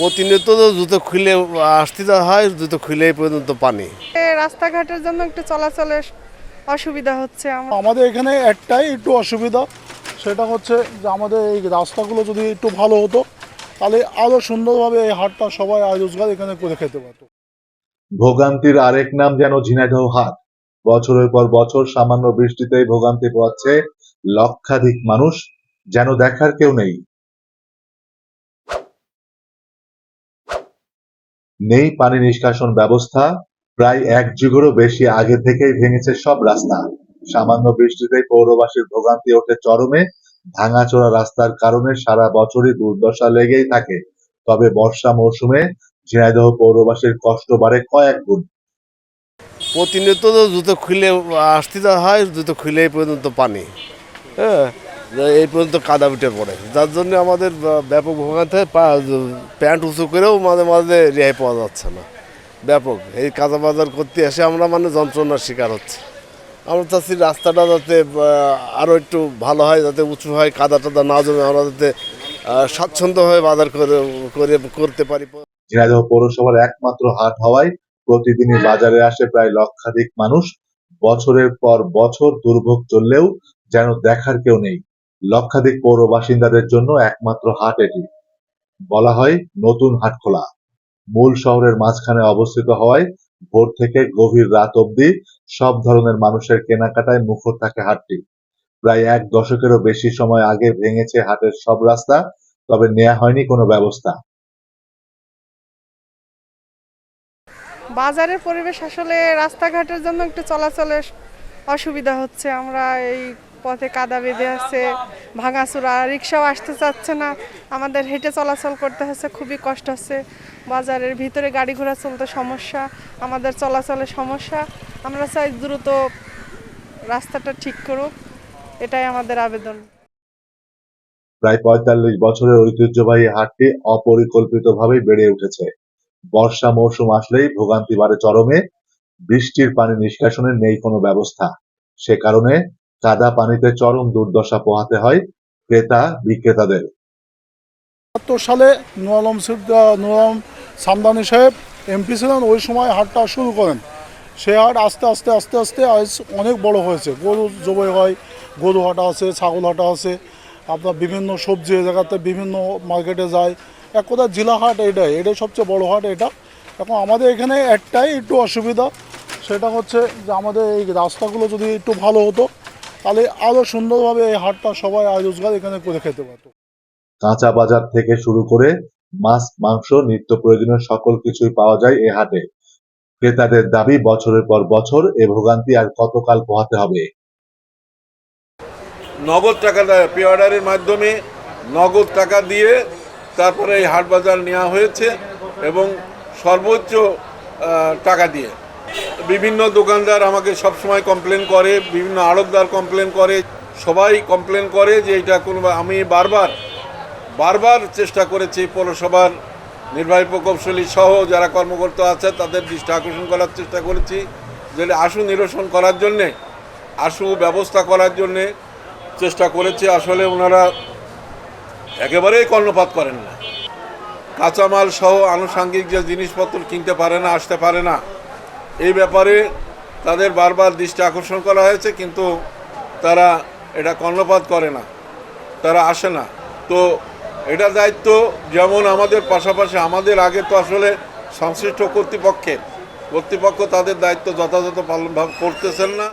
প্রতিনিয়ত তো জুতো খুলে আসতে যা হয় জুতো খুলে পর্যন্ত পানি। রাস্তাঘাটের জন্য একটু চলাচলের অসুবিধা হচ্ছে আমাদের এখানে একটাই একটু অসুবিধা সেটা হচ্ছে যে আমাদের এই রাস্তাগুলো যদি একটু ভালো হতো তাহলে আরও সুন্দরভাবে এই হাটটা সবাই আয় রোজগার এখানে করে খেতে পারতো। ভোগান্তির আরেক নাম যেন ঝিনাইদহ হাট। বছরের পর বছর সামান্য বৃষ্টিতেই ভোগান্তি পোয়াচ্ছে লক্ষাধিক মানুষ যেন দেখার কেউ নেই। নেই পানি নিষ্কাশন ব্যবস্থা, প্রায় এক যুগেরও বেশি আগে থেকেই ভেঙেছে সব রাস্তা। সামান্য বৃষ্টিতেই পৌরবাসীর ভোগান্তি ওঠে চরমে, ভাঙাচোরা রাস্তার কারণে সারা বছরই দুর্দশা লেগেই থাকে। তবে বর্ষা মৌসুমে ঝিনাইদহ পৌরবাসীর কষ্ট বাড়ে কয়েক গুণ। প্রতিনিয়ত জুতো খুলে আসতে হয়, জুতো খুলে পর্যন্ত পানি। হ্যাঁ এই পর্যন্ত কাদা উঠে পড়ে। যার জন্য আমাদের ব্যাপক ভোগান্তি প্যান্ট উঁচু করেও মাঝে মাঝে রেহাই পাওয়া যাচ্ছে না। ব্যাপক। এই কাঁচা বাজার করতে এসে আমরা মানে যন্ত্রণার শিকার হচ্ছে। আমরা চাচ্ছি রাস্তাটা যাতে আরও একটু ভালো হয়, যাতে উঁচু হয়, কাদা টাদা না জমে আমরা যাতে স্বাচ্ছন্দ্যভাবে বাজার করে করে করতে পারি। ঝিনাইদহ পৌরসভার একমাত্র হাট হওয়ায় প্রতিদিনই বাজারে আসে প্রায় লক্ষাধিক মানুষ। বছরের পর বছর দুর্ভোগ চললেও যেন দেখার কেউ নেই। লক্ষাধিক পৌর বাসিন্দাদের জন্য একমাত্র হাট এটি। বলা হয় নতুন হাট খোলা। মূল শহরের মাঝখানে অবস্থিত হওয়ায় ভোর থেকে গভীর রাত অবধি সব ধরনের মানুষের কেনাকাটায় মুখর থাকে হাটটি। প্রায় এক দশকেরও বেশি সময় আগে ভেঙেছে হাটের সব রাস্তা, তবে নেওয়া হয়নি কোনো ব্যবস্থা। বাজারের পরিবেশ আসলে রাস্তাঘাটের জন্য একটু চলাচলের অসুবিধা হচ্ছে। আমরা এই পথে কাদা বেঁধে আছে, ভাঙাচুরা, রিক্সাও আসতে চাচ্ছে না। আমাদের হেঁটে চলাচল করতে হচ্ছে, খুবই কষ্ট হচ্ছে। বাজারের ভিতরে গাড়ি ঘোড়া চলতে সমস্যা, আমাদের চলাচলের সমস্যা। আমরা চাই দ্রুত রাস্তাটা ঠিক করুক, এটাই আমাদের আবেদন। প্রায় পঁয়তাল্লিশ বছরের ঐতিহ্যবাহী হাটটি অপরিকল্পিতভাবেই বেড়ে উঠেছে। বর্ষা মৌসুম আসলেই ভোগান্তি বাড়ে চরমে, বৃষ্টির পানি নিষ্কাশনের নেই কোনো ব্যবস্থা। সে কারণে কাদা পানিতে চরম দুর্দশা পোহাতে হয় ক্রেতা বিক্রেতাদের। সালে আলম সিদ্দা- সামদানি সাহেব এমপি ছিলেন, ওই সময় হাটটা শুরু করেন। সেই হাট আস্তে আস্তে আস্তে আস্তে আজ অনেক বড় হয়েছে। গরু জবাই হয়, গরু হাটা আছে, ছাগল হাটা আছে, আপনার বিভিন্ন সবজি জায়গাতে বিভিন্ন মার্কেটে যায়। এক কথা জেলা হাট এটাই এটাই সবচেয়ে বড় হাট এটা। এখন আমাদের এখানে একটাই একটু অসুবিধা, সেটা হচ্ছে যে আমাদের এই রাস্তাগুলো যদি একটু ভালো হতো তাহলে আরও সুন্দরভাবে এই হাটটা সবাই রোজগার এখানে করে খেতে পারতো। কাঁচা বাজার থেকে শুরু করে মাছ মাংস নিত্য প্রয়োজনীয় সকল কিছুই পাওয়া যায় এ হাটে। ক্রেতাদের দাবি বছরের পর বছর এ ভোগান্তি আর কতকাল পোহাতে হবে। নগদ টাকাটা পে অর্ডারের মাধ্যমে নগদ টাকা দিয়ে তারপরে এই হাট বাজার নেওয়া হয়েছে এবং সর্বোচ্চ আহ, টাকা দিয়ে। বিভিন্ন দোকানদার আমাকে সবসময় কমপ্লেন করে, বিভিন্ন আড়তদার কমপ্লেন করে, সবাই কমপ্লেন করে যে এটা কোনো আমি বারবার বারবার চেষ্টা করেছি পৌরসভার নির্বাহী প্রকৌশলী সহ যারা কর্মকর্তা আছে তাদের দৃষ্টি আকর্ষণ করার চেষ্টা করেছি, যে আশু নিরসন করার জন্যে, আশু ব্যবস্থা করার জন্যে চেষ্টা করেছি। আসলে ওনারা একেবারেই কর্ণপাত করেন না। কাঁচামাল সহ আনুষাঙ্গিক যে জিনিসপত্র কিনতে পারে না, আসতে পারে না এই ব্যাপারে তাদের বারবার দৃষ্টি আকর্ষণ করা হয়েছে, কিন্তু তারা এটা কর্ণপাত করে না। তারা আসে না। তো এটা দায়িত্ব যেমন আমাদের, পাশাপাশি আমাদের আগে তো আসলে সংশ্লিষ্ট কর্তৃপক্ষের। কর্তৃপক্ষ তাদের দায়িত্ব যথাযথ পালন করতেছেন না।